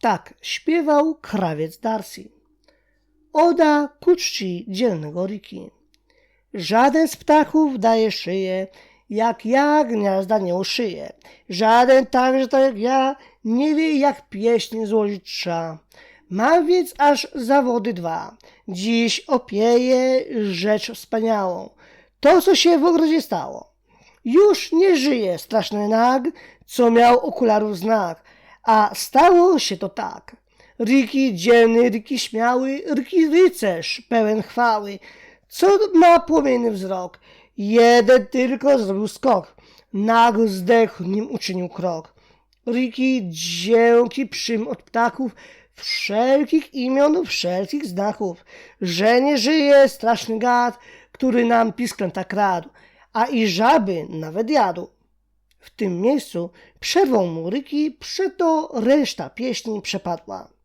Tak śpiewał krawiec Darcy. Oda ku czci dzielnego Riki. Żaden z ptaków daje szyję, jak ja gniazda nie uszyję. Żaden także tak jak ja nie wie, jak pieśń złożyć trza. Mam więc aż zawody dwa. Dziś opieję rzecz wspaniałą. To, co się w ogrodzie stało. Już nie żyje straszny nag, co miał okularów znak, a stało się to tak. Riki dzielny, Riki śmiały, Riki rycerz pełen chwały, co ma płomienny wzrok. Jeden tylko zrobił skok, nag zdechł, nim uczynił krok. Riki dzięki przym od ptaków, wszelkich imion, wszelkich znaków, że nie żyje straszny gad, który nam pisklęta kradł, a i żaby nawet jadł. W tym miejscu przerwał mu Ryki, przeto reszta pieśni przepadła.